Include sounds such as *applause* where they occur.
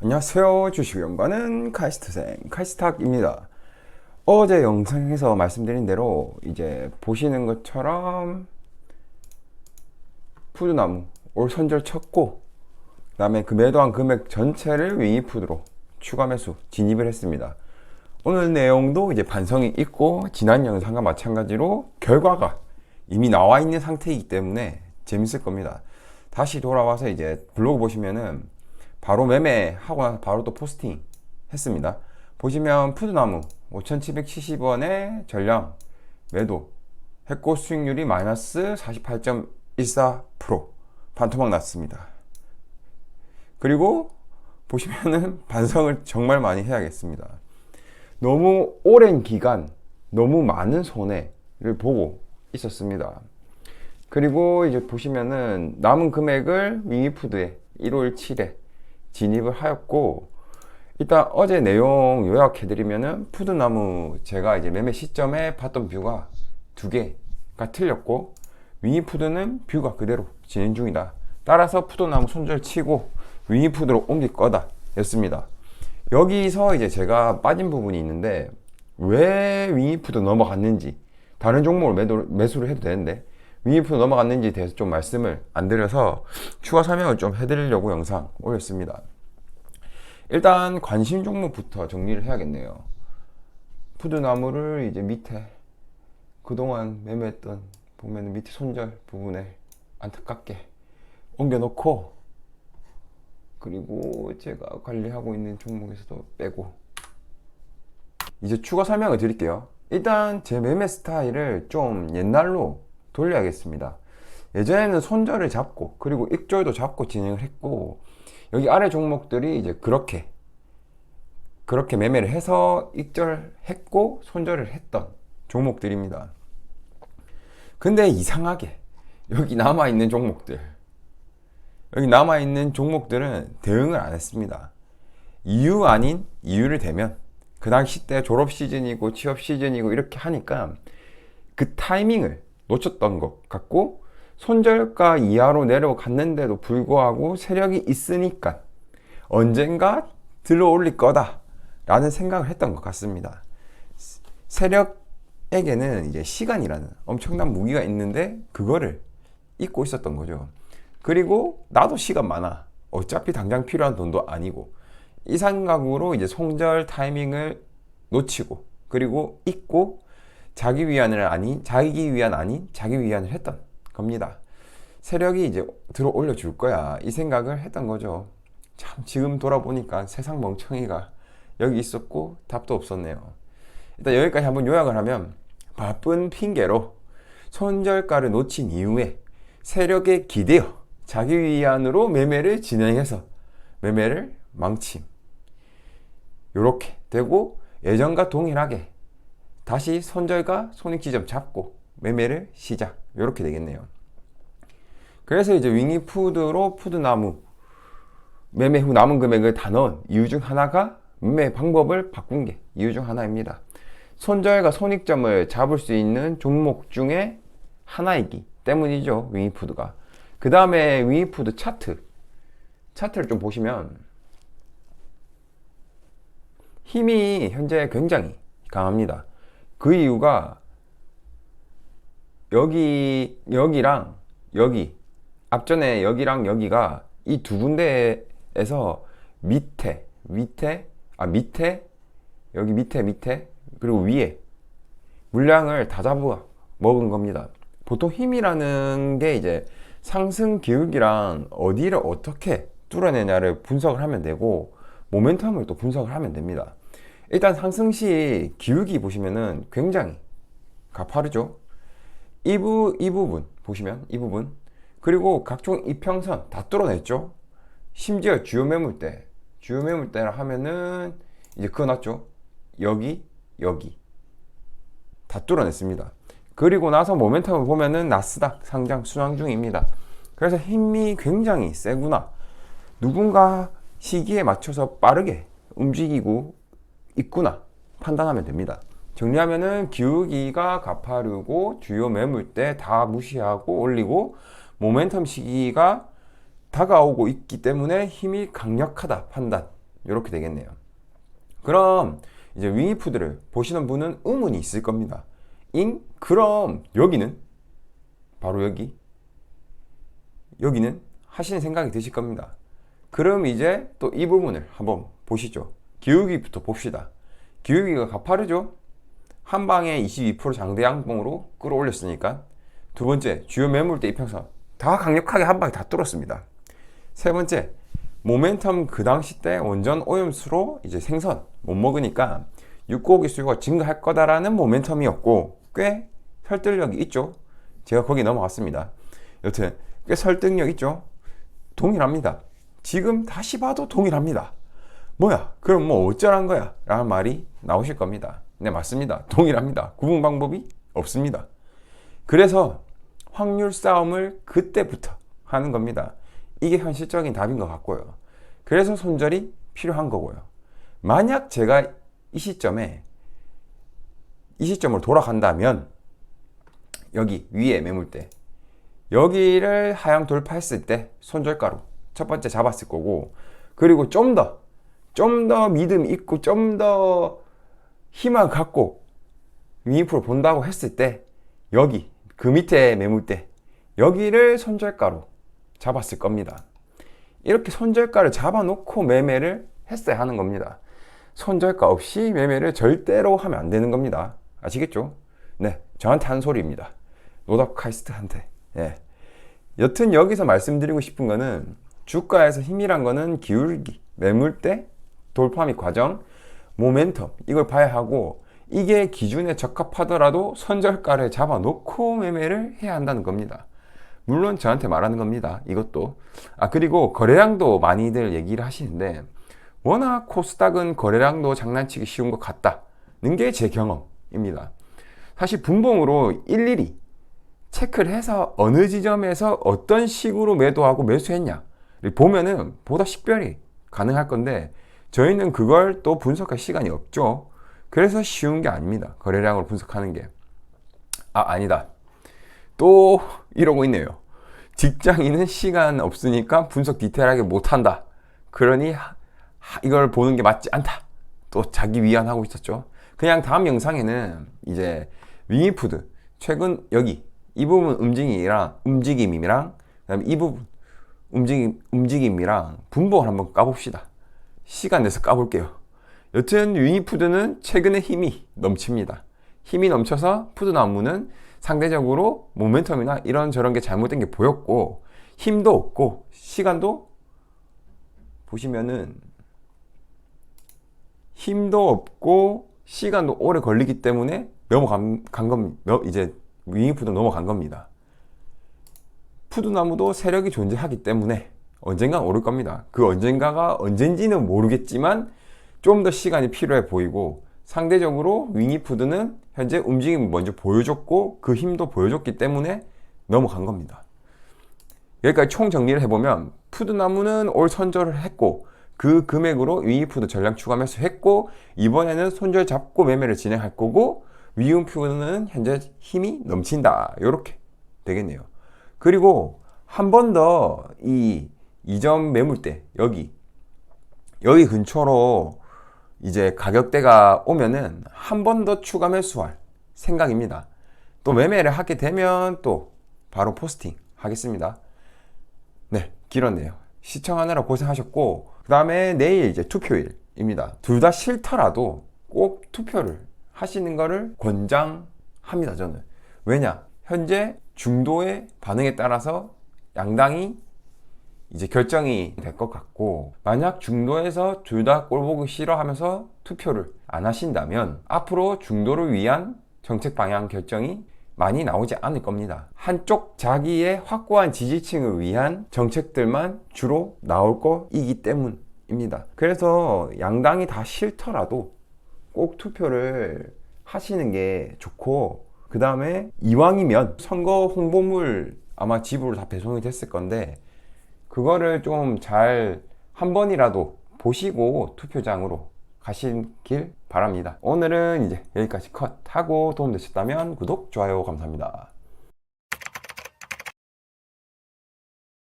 안녕하세요. 주식연구하는 카이스트생 카이스탁입니다. 어제 영상에서 말씀드린 대로 이제 보시는 것처럼 푸드나무 올 선절 쳤고 그 다음에 그 매도한 금액 전체를 윙이푸드로 추가 매수 진입을 했습니다. 오늘 내용도 이제 반성이 있고 지난 영상과 마찬가지로 결과가 이미 나와 있는 상태이기 때문에 재밌을 겁니다. 다시 돌아와서 이제 블로그 보시면은 바로 매매하고 나서 바로 또 포스팅 했습니다. 보시면 푸드나무 5,770원에 전량 매도 했고 수익률이 마이너스 48.14% 반토막 났습니다. 그리고 보시면은 *laughs* 반성을 정말 많이 해야겠습니다. 너무 오랜 기간 너무 많은 손해를 보고 있었습니다. 그리고 이제 보시면은 남은 금액을 윙이푸드에 1월 7에 진입을 하였고 일단 어제 내용 요약해드리면은 푸드나무 제가 이제 매매 시점에 봤던 뷰가 두 개가 틀렸고 윙이푸드는 뷰가 그대로 진행 중이다. 따라서 푸드나무 손절 치고 윙이푸드로 옮길 거다 였습니다. 여기서 이제 제가 빠진 부분이 있는데 왜 윙이푸드 넘어갔는지 다른 종목을 매도, 매수를 해도 되는데 윙이푸드 넘어갔는지에 대해서 좀 말씀을 안 드려서 추가 설명을 좀 해드리려고 영상 올렸습니다. 일단 관심 종목부터 정리를 해야겠네요. 푸드나무를 이제 밑에 그동안 매매했던 보면 밑에 손절 부분에 안타깝게 옮겨놓고 그리고 제가 관리하고 있는 종목에서도 빼고 이제 추가 설명을 드릴게요. 일단 제 매매 스타일을 좀 옛날로 돌려야겠습니다. 예전에는 손절을 잡고 그리고 익절도 잡고 진행을 했고 여기 아래 종목들이 이제 그렇게 그렇게 매매를 해서 익절했고 손절을 했던 종목들입니다. 근데 이상하게 여기 남아 있는 종목들 여기 남아 있는 종목들은 대응을 안 했습니다. 이유 아닌 이유를 대면 그 당시 때 졸업 시즌이고 취업 시즌이고 이렇게 하니까 그 타이밍을 놓쳤던 것 같고 손절가 이하로 내려갔는데도 불구하고 세력이 있으니까 언젠가 들어 올릴 거다 라는 생각을 했던 것 같습니다. 세력에게는 이제 시간이라는 엄청난 무기가 있는데 그거를 잊고 있었던 거죠. 그리고 나도 시간 많아. 어차피 당장 필요한 돈도 아니고 이 생각으로 이제 손절 타이밍을 놓치고 그리고 잊고 자기 위안을 아닌 자기 위안 아닌 자기 위안을 했던 겁니다. 세력이 이제 들어 올려 줄 거야 이 생각을 했던 거죠. 참 지금 돌아보니까 세상 멍청이가 여기 있었고 답도 없었네요. 일단 여기까지 한번 요약을 하면 바쁜 핑계로 손절가를 놓친 이후에 세력에 기대어 자기 위안으로 매매를 진행해서 매매를 망침. 요렇게 되고 예전과 동일하게 다시 손절과 손익 지점 잡고 매매를 시작. 요렇게 되겠네요. 그래서 이제 윙이푸드로 푸드나무 매매 후 남은 금액을 다 넣은 이유 중 하나가 매매 방법을 바꾼 게 이유 중 하나입니다. 손절과 손익점을 잡을 수 있는 종목 중에 하나이기 때문이죠. 윙이푸드가. 그 다음에 윙이푸드 차트. 차트를 좀 보시면 힘이 현재 굉장히 강합니다. 그 이유가 여기 여기랑 여기 앞전에 여기랑 여기가 이 두 군데에서 밑에 밑에 아 밑에 여기 밑에 밑에 그리고 위에 물량을 다 잡아 먹은 겁니다. 보통 힘이라는 게 이제 상승 기울기랑 어디를 어떻게 뚫어내냐를 분석을 하면 되고 모멘텀을 또 분석을 하면 됩니다. 일단 상승 시 기울기 보시면은 굉장히 가파르죠. 이, 부, 이 부분 보시면 이 부분 그리고 각종 이평선 다 뚫어냈죠. 심지어 주요 매물대 주요 매물대라 하면은 이제 그거 났죠. 여기 여기 다 뚫어냈습니다. 그리고 나서 모멘텀을 보면은 나스닥 상장 순항 중입니다. 그래서 힘이 굉장히 세구나. 누군가 시기에 맞춰서 빠르게 움직이고 있구나 판단하면 됩니다. 정리하면은 기울기가 가파르고 주요 매물대 다 무시하고 올리고 모멘텀 시기가 다가오고 있기 때문에 힘이 강력하다 판단 이렇게 되겠네요. 그럼 이제 윙이푸드를 보시는 분은 의문이 있을 겁니다. 잉? 그럼 여기는 바로 여기 여기는 하시는 생각이 드실 겁니다. 그럼 이제 또 이 부분을 한번 보시죠. 기울기부터 봅시다. 기울기가 가파르죠? 한 방에 22% 장대 양봉으로 끌어올렸으니까 두 번째 주요 매물대 이평선 다 강력하게 한 방에 다 뚫었습니다. 세 번째 모멘텀 그 당시 때 원전 오염수로 이제 생선 못 먹으니까 육고기 수요가 증가할 거다라는 모멘텀이었고 꽤 설득력이 있죠. 제가 거기 넘어갔습니다. 여튼 꽤 설득력 있죠. 동일합니다. 지금 다시 봐도 동일합니다. 뭐야? 그럼 뭐 어쩌란 거야? 라는 말이 나오실 겁니다. 네, 맞습니다. 동일합니다. 구분 방법이 없습니다. 그래서 확률 싸움을 그때부터 하는 겁니다. 이게 현실적인 답인 것 같고요. 그래서 손절이 필요한 거고요. 만약 제가 이 시점에 이 시점으로 돌아간다면 여기 위에 매물대 여기를 하향 돌파했을 때 손절가로 첫 번째 잡았을 거고 그리고 좀 더 좀 더 믿음 있고 좀 더 희망 갖고 윙이프로 본다고 했을 때 여기 그 밑에 매물대 여기를 손절가로 잡았을 겁니다. 이렇게 손절가를 잡아놓고 매매를 했어야 하는 겁니다. 손절가 없이 매매를 절대로 하면 안 되는 겁니다. 아시겠죠? 네, 저한테 한 소리입니다. 노닥카이스트한테. 예. 여튼 여기서 말씀드리고 싶은 거는 주가에서 힘이란 거는 기울기, 매물대, 돌파 및 과정, 모멘텀 이걸 봐야 하고 이게 기준에 적합하더라도 선절가를 잡아놓고 매매를 해야 한다는 겁니다. 물론 저한테 말하는 겁니다. 이것도. 아, 그리고 거래량도 많이들 얘기를 하시는데, 워낙 코스닥은 거래량도 장난치기 쉬운 것 같다는 게 제 경험입니다. 사실 분봉으로 일일이 체크를 해서 어느 지점에서 어떤 식으로 매도하고 매수했냐를 보면은 보다 식별이 가능할 건데, 저희는 그걸 또 분석할 시간이 없죠. 그래서 쉬운 게 아닙니다. 거래량으로 분석하는 게. 아, 아니다. 또 이러고 있네요. 직장인은 시간 없으니까 분석 디테일하게 못한다. 그러니 이걸 보는 게 맞지 않다. 또 자기 위안하고 있었죠. 그냥 다음 영상에는 이제 윙이푸드 최근 여기 이 부분 움직임이랑 움직임이랑 그다음에 이 부분 움직임 움직임이랑 분봉을 한번 까봅시다. 시간 내서 까볼게요. 여튼 윙이푸드는 최근에 힘이 넘칩니다. 힘이 넘쳐서 푸드 나무는 상대적으로 모멘텀이나 이런 저런 게 잘못된 게 보였고 힘도 없고 시간도 보시면은 힘도 없고 시간도 오래 걸리기 때문에 넘어간 간 겁, 이제 윙이푸드 넘어간 겁니다. 푸드나무도 세력이 존재하기 때문에 언젠가 오를 겁니다. 그 언젠가가 언젠지는 모르겠지만 좀 더 시간이 필요해 보이고 상대적으로 윙이푸드는 현재 움직임을 먼저 보여줬고 그 힘도 보여줬기 때문에 넘어간 겁니다. 여기까지 총 정리를 해보면 푸드나무는 올 선절을 했고 그 금액으로 윙이푸드 전량 추가 매수했고 이번에는 손절 잡고 매매를 진행할 거고 위움푸드는 현재 힘이 넘친다 이렇게 되겠네요. 그리고 한 번 더 이 이점 매물대 여기 여기 근처로 이제 가격대가 오면은 한 번 더 추가 매수할 생각입니다. 또 매매를 하게 되면 또 바로 포스팅 하겠습니다. 네, 길었네요. 시청하느라 고생하셨고, 그 다음에 내일 이제 투표일입니다. 둘 다 싫더라도 꼭 투표를 하시는 거를 권장합니다, 저는. 왜냐? 현재 중도의 반응에 따라서 양당이 이제 결정이 될 것 같고 만약 중도에서 둘 다 꼴보기 싫어하면서 투표를 안 하신다면 앞으로 중도를 위한 정책 방향 결정이 많이 나오지 않을 겁니다. 한쪽 자기의 확고한 지지층을 위한 정책들만 주로 나올 거이기 때문입니다. 그래서 양당이 다 싫더라도 꼭 투표를 하시는 게 좋고 그 다음에 이왕이면 선거 홍보물 아마 집으로 다 배송이 됐을 건데 그거를 좀 잘 한 번이라도 보시고 투표장으로 가시길 바랍니다. 오늘은 이제 여기까지 컷 하고 도움되셨다면 구독, 좋아요 감사합니다.